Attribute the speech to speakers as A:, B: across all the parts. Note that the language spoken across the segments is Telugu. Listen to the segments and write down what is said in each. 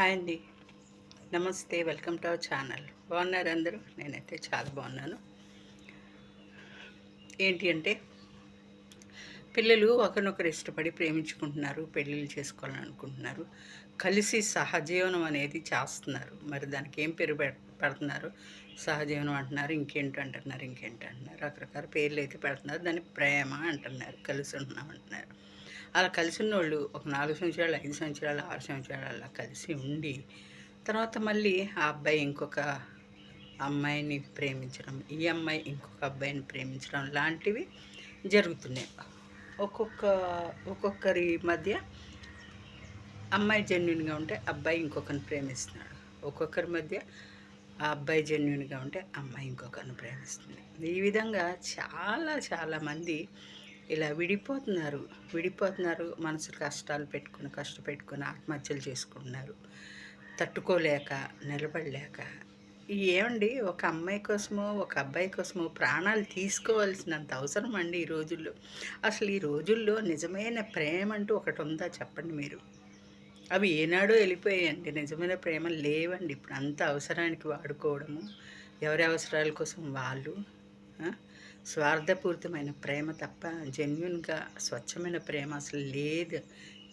A: హాయ్ అండి. నమస్తే వెల్కమ్ టు అవర్ ఛానల్. బాగున్నారు అందరూ? నేనైతే చాలా బాగున్నాను. ఏంటి అంటే పిల్లలు ఒకరినొకరు ఇష్టపడి ప్రేమించుకుంటున్నారు పెళ్ళిళ్ళు చేసుకోవాలని అనుకుంటున్నారు కలిసి సహజీవనం అనేది చేస్తున్నారు. మరి దానికి ఏం పేరు పెడుతున్నారు? సహజీవనం అంటున్నారు ఇంకేంటి అంటున్నారు ఇంకేంటి అంటున్నారు? రకరకాల పేర్లు అయితే పెడుతున్నారు. దాన్ని ప్రేమ అంటున్నారు కలిసి ఉంటున్నాం అంటున్నారు. అలా కలిసి ఉన్నోళ్ళు ఒక నాలుగు సంవత్సరాలు ఐదు సంవత్సరాలు ఆరు సంవత్సరాలు అలా కలిసి ఉండి తర్వాత మళ్ళీ ఆ అబ్బాయి ఇంకొక అమ్మాయిని ప్రేమించడం ఈ అమ్మాయి ఇంకొక అబ్బాయిని ప్రేమించడం లాంటివి జరుగుతున్నాయి. ఒక్కొక్క ఒక్కొక్కరి మధ్య అమ్మాయి జెన్యున్గా ఉంటే అబ్బాయి ఇంకొకరిని ప్రేమిస్తున్నాడు. ఒక్కొక్కరి మధ్య ఆ అబ్బాయి జెన్యున్గా ఉంటే అమ్మాయి ఇంకొకరిని ప్రేమిస్తుంది. ఈ విధంగా చాలా చాలామంది ఇలా విడిపోతున్నారు. విడిపోతున్నారు మనసు కష్టాలు పెట్టుకుని కష్టపెట్టుకుని ఆత్మహత్యలు చేసుకుంటున్నారు. తట్టుకోలేక నిలబడలేక. ఏమండి ఒక అమ్మాయి కోసమో ఒక అబ్బాయి కోసమో ప్రాణాలు తీసుకోవాల్సినంత అవసరం అండి ఈ రోజుల్లో? అసలు ఈ రోజుల్లో నిజమైన ప్రేమ అంటూ ఒకటి ఉందా చెప్పండి మీరు? అవి ఏనాడో వెళ్ళిపోయాయండి. నిజమైన ప్రేమ లేవండి. ఇప్పుడు అంత అవసరానికి వాడుకోవడము ఎవరి అవసరాల కోసం వాళ్ళు స్వార్థపూరితమైన ప్రేమ తప్ప జెన్యున్గా స్వచ్ఛమైన ప్రేమ అసలు లేదు.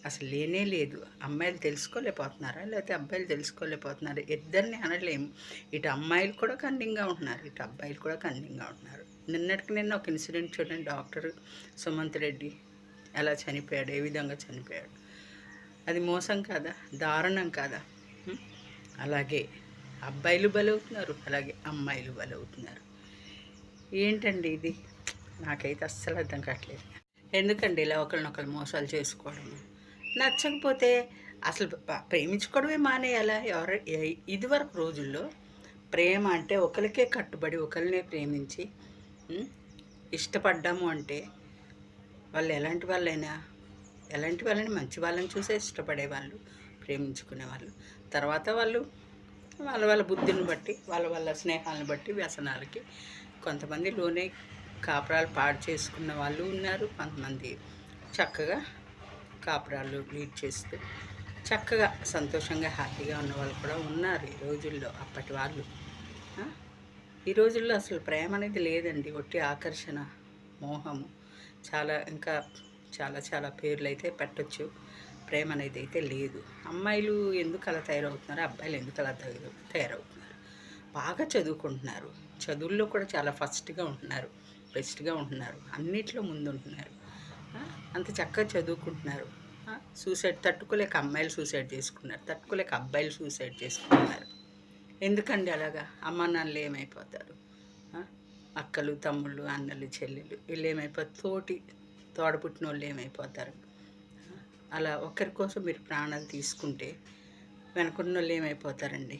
A: అసలు లేనే లేదు. అమ్మాయిలు తెలుసుకోలేకపోతున్నారా? లేకపోతే అబ్బాయిలు తెలుసుకోలేకపోతున్నారు. ఇద్దరిని అనలేము. ఇటు అమ్మాయిలు కూడా కన్నింగ్గా ఉంటున్నారు. ఇటు అబ్బాయిలు కూడా కన్నింగ్గా ఉంటున్నారు. నిన్నటికి నిన్న ఒక ఇన్సిడెంట్ చూడండి. డాక్టర్ సుమంత్ రెడ్డి ఎలా చనిపోయాడు? ఏ విధంగా చనిపోయాడు? అది మోసం కాదా? దారుణం కాదా? అలాగే. అబ్బాయిలు బలవుతున్నారు. అలాగే అమ్మాయిలు బలవుతున్నారు. ఏంటండి ఇది? నాకైతే అస్సలు అర్థం కావట్లేదు. ఎందుకండి ఇలా ఒకరినొకరు మోసాలు చేసుకోవడం నచ్చకపోతే అసలు ప్రేమించుకోవడమే మానేయాలా? ఎవరు ఇదివరకు రోజుల్లో ప్రేమ అంటే ఒకరికే కట్టుబడి ఒకరినే ప్రేమించి ఇష్టపడ్డాము అంటే వాళ్ళు ఎలాంటి వాళ్ళైనా ఎలాంటి వాళ్ళని మంచి వాళ్ళని చూసే ఇష్టపడేవాళ్ళు ప్రేమించుకునేవాళ్ళు. తర్వాత వాళ్ళు వాళ్ళ వాళ్ళ బుద్ధిని బట్టి వాళ్ళ వాళ్ళ స్నేహాలను బట్టి వ్యసనాలకి. కొంతమంది లోనే కాపురాలు పాడు చేసుకున్న వాళ్ళు ఉన్నారు. కొంతమంది చక్కగా కాపురాలు లీడ్ చేస్తూ చక్కగా సంతోషంగా హ్యాపీగా ఉన్న వాళ్ళు కూడా ఉన్నారు ఈ రోజుల్లో. అప్పటి వాళ్ళు. ఈ రోజుల్లో అసలు ప్రేమ అనేది లేదండి. ఒట్టి ఆకర్షణ మోహము. చాలా ఇంకా చాలా చాలా పేర్లు అయితే పెట్టచ్చు. ప్రేమ అనేది అయితే లేదు. అమ్మాయిలు ఎందుకు అలా తయారవుతున్నారు అబ్బాయిలు ఎందుకు అలా తయారు తయారవుతున్నారు? బాగా చదువుకుంటున్నారు. చదువుల్లో కూడా చాలా ఫస్ట్గా ఉంటున్నారు. బెస్ట్గా ఉంటున్నారు. అన్నిట్లో ముందు ఉంటున్నారు అంత చక్కగా చదువుకుంటున్నారు. సూసైడ్ తట్టుకోలేక అమ్మాయిలు సూసైడ్ చేసుకున్నారు. తట్టుకోలేక అబ్బాయిలు సూసైడ్ చేసుకుంటున్నారు ఎందుకండి అలాగా? అమ్మ నాన్నలు ఏమైపోతారు అక్కలు తమ్ముళ్ళు అన్నలు చెల్లెలు వీళ్ళు ఏమైపోతారు? తోటి తోడపుట్టిన వాళ్ళు ఏమైపోతారు? అలా ఒకరి కోసం మీరు ప్రాణాలు తీసుకుంటే వెనకున్న వాళ్ళు ఏమైపోతారండి?